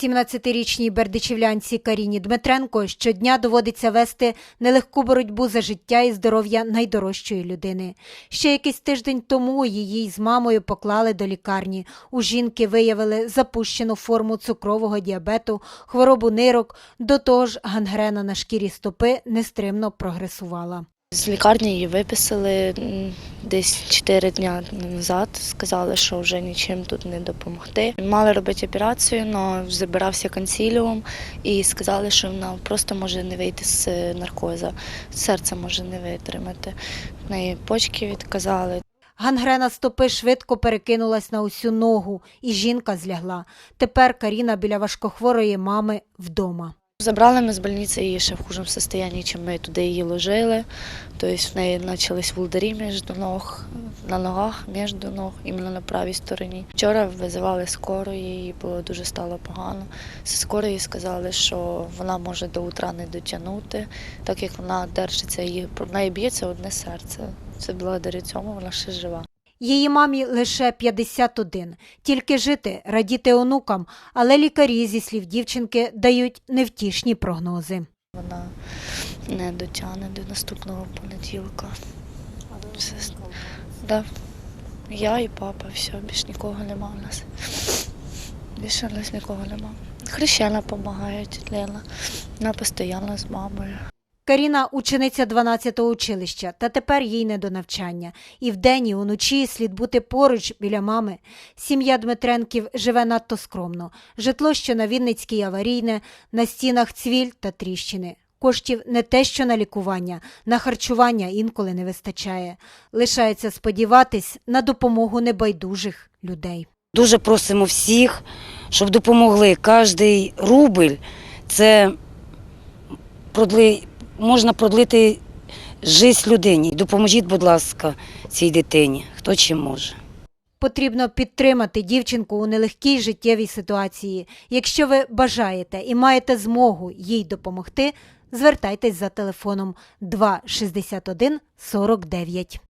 17-річній бердичівлянці Каріні Дмитренко щодня доводиться вести нелегку боротьбу за життя і здоров'я найдорожчої людини. Ще якийсь тиждень тому її з мамою поклали до лікарні. У жінки виявили запущену форму цукрового діабету, хворобу нирок, до того ж гангрена на шкірі стопи нестримно прогресувала. З лікарні її виписали десь 4 дня назад. Сказали, що вже нічим тут не допомогти. Мали робити операцію, але забирався консіліум і сказали, що вона просто може не вийти з е, наркоза, серце може не витримати. В неї почки відказали. Гангрена стопи швидко перекинулась на усю ногу, і жінка злягла. Тепер Каріна біля важкохворої мами вдома. Забрали ми з больниці її ще в хужому стані, чим ми туди її ложили. Тобто в неї почались волдарі між ног, на ногах, між ног, іменно на правій стороні. Вчора визивали скору, їй було дуже стало погано. Зі скорої сказали, що вона може до утра не дотягнути, так як вона держиться, її в неї б'ється одне серце. Це благодаря цьому вона ще жива. Її мамі лише 51. Тільки жити, радіти онукам, але лікарі, зі слів дівчинки, дають невтішні прогнози. Вона не дотягне до наступного понеділка. Все. Да. Я і папа, все, більш нікого нема у нас. Більше у нас нікого нема. Хрещена допомагає, тітя Лена. Вона постійно з мамою. Каріна учениця 12-го училища, та тепер їй не до навчання. І вдень, і уночі слід бути поруч біля мами. Сім'я Дмитренків живе надто скромно. Житло, що на Вінницькій аварійне, на стінах цвіль та тріщини. Коштів не те, що на лікування, на харчування інколи не вистачає. Лишається сподіватись на допомогу небайдужих людей. Дуже просимо всіх, щоб допомогли. Кожний рубль це. Можна продлити життя людині. Допоможіть, будь ласка, цій дитині, хто чим може. Потрібно підтримати дівчинку у нелегкій життєвій ситуації. Якщо ви бажаєте і маєте змогу їй допомогти, звертайтесь за телефоном 261 49.